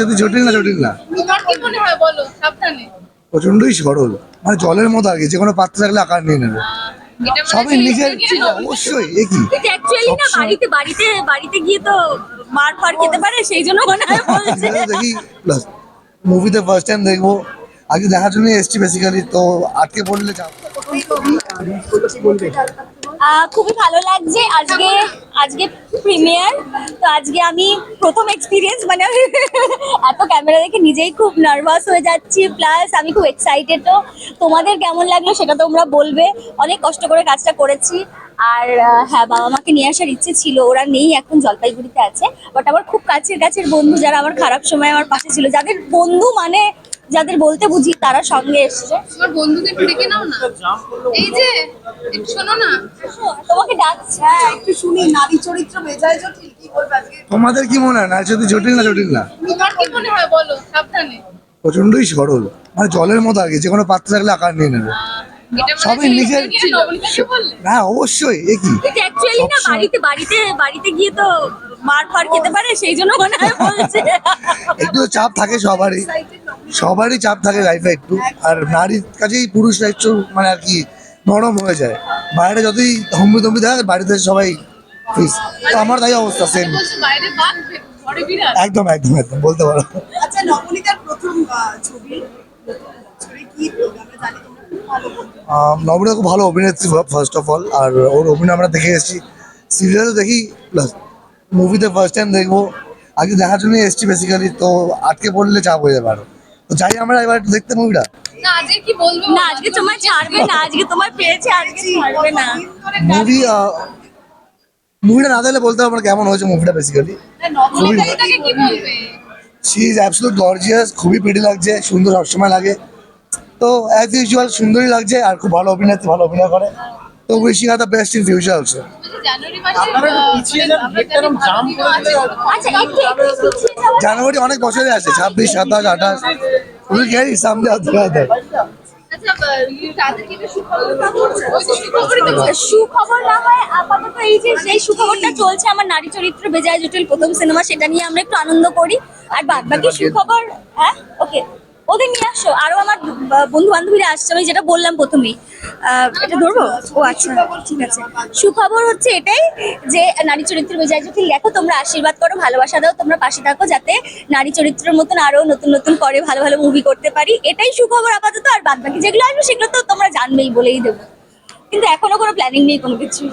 সত্যি জটিল না জটিল না। তোমার কি মনে হয় বলো সাবধানে? প্রচন্ডই সরল। মানে জলের মতো আর কি যে কোনো পাত্র থাকলে আকার নিয়ে নেবে। এটা মানে সবই নিজের অবশ্যই এ কি? এটা অ্যাকচুয়ালি না বাড়িতে বাড়িতে বাড়িতে গিয়ে তো মার ফার খেতে পারে সেই জন্য মনে হয় বলছে। দেখি প্লাস মুভিতে ফার্স্ট টাইম দেখব। আগে দেখার জন্য এসছি বেসিক্যালি তো আটকে পড়লে আহ, খুবই ভালো লাগছে। আজকে আজকে প্রিমিয়ার তো আজকে আমি প্রথম এক্সপিরিয়েন্স মানে এত ক্যামেরা দেখে নিজেই খুব নার্ভাস হয়ে যাচ্ছি। প্লাস আমি খুব এক্সাইটেড তো তোমাদের কেমন লাগল সেটা তোমরা বলবে। অনেক কষ্ট করে কাজটা করেছি। আর হ্যাঁ বাবা মাকে নিয়ে আসার ইচ্ছে ছিল। ওরা নেই এখন, জলপাইগুড়িতে আছে। বাট আমার খুব কাছের কাছের বন্ধু যারা আমার খারাপ সময় আমার পাশে ছিল, যাদের বন্ধু মানে যাদের বলতে বুঝি তারা সঙ্গে এসছে। তোমার বন্ধুদের ডেকে নাও না। এই যে একটু শোনো না। তোমাকে ডাকছে। হ্যাঁ একটু শুনি নারী চরিত্র বেজায় জটিল কি বলবে আজকে? তোমাদের কি মনে হয় না সত্যি জটিল না জটিল না? তোমার কি মনে হয় বলো সাবধানে। প্রচন্ডই সরল মানে জলের মতো আর কি যে কোনো পাত্র থাকলে আকার নিয়ে নেবে। সবই নিজের না অবশ্যই এ কি? এটা না বাড়িতে বাড়িতে বাড়িতে গিয়ে তো মার ফার খেতে পারে সেই জন্য মনে হয় বলছে। একটু তো চাপ থাকে সবারই। সবারই চাপ থাকে লাইফে একটু। আর নারীর কাছেই পুরুষরা একটু মানে আর কি নরম হয়ে যায়। বাইরে যতই হম্বি তম্বি থাকে বাড়িতে সবাই তো আমার তাই অবস্থা সেম একদম একদম একদম বলতে পারো। আচ্ছা নবনীতার প্রথম ছবি ভালো খুব ভালো অভিনেত্রী ফার্স্ট অফ অল আর ওর অভিনয় আমরা দেখে এসেছি। সিরিয়ালও দেখি প্লাস মুভিতে ফার্স্ট টাইম দেখব। আগে দেখার জন্য এসেছি বেসিক্যালি তো আটকে পড়লে চাপ হয়ে যাবে আরও তো যাই আমরা এবার একটু দেখতে মুভিটা না আজকে কি বলব? না আজকে তোমার ছাড়বে না আজকে তোমার পেয়েছে আজকে ছাড়বে না। মুভি মুভিটা না দেখলে বলতে পারব না কেমন হয়েছে মুভিটা বেসিক্যালি খুবই নবনীতাকে কি বলবে? শি ইজ অ্যাবসলুট গর্জিয়াস খুবই প্রিটি লাগছে সুন্দর সবসময় লাগে। তো অ্যাজ ইউজুয়াল সুন্দরই লাগছে আর খুব ভালো অভিনেত্রী ভালো অভিনয় করে। তো wishing R the best in future also January আচ্ছা যাও। জানুয়ারি অনেক বছরে আছে ছাব্বিশ সাতাশ আঠাশ। সামনে আধা আচ্ছা একটু সুখবর না হয় আপাতত এই যে সেই সুখবরটা চলছে আমার নারী চরিত্র বেজায় জটিল প্রথম সিনেমা সেটা নিয়ে আমরা একটু আনন্দ করি। আর বাদ বাকি সুখবর হ্যাঁ? ওকে ওদের নিয়ে আসো আরও আমার বন্ধু বান্ধবীরা আসছে, আমি যেটা বললাম প্রথমেই এটা ধরবো? ও আচ্ছা ঠিক আছে। সুখবর হচ্ছে এটাই যে নারী চরিত্র বেজায় যদি লেখো, তোমরা আশীর্বাদ করো, ভালোবাসা দাও, তোমরা পাশে থাকো, যাতে নারী চরিত্রের মতন আরও নতুন নতুন করে ভালো ভালো মুভি করতে পারি। এটাই সুখবর আপাতত, আর বাদ বাকি যেগুলো আসবে, সেগুলো তো তোমরা জানবেই বলেই দেবো। কিন্তু এখনও কোনো প্ল্যানিং নেই কোনো কিছু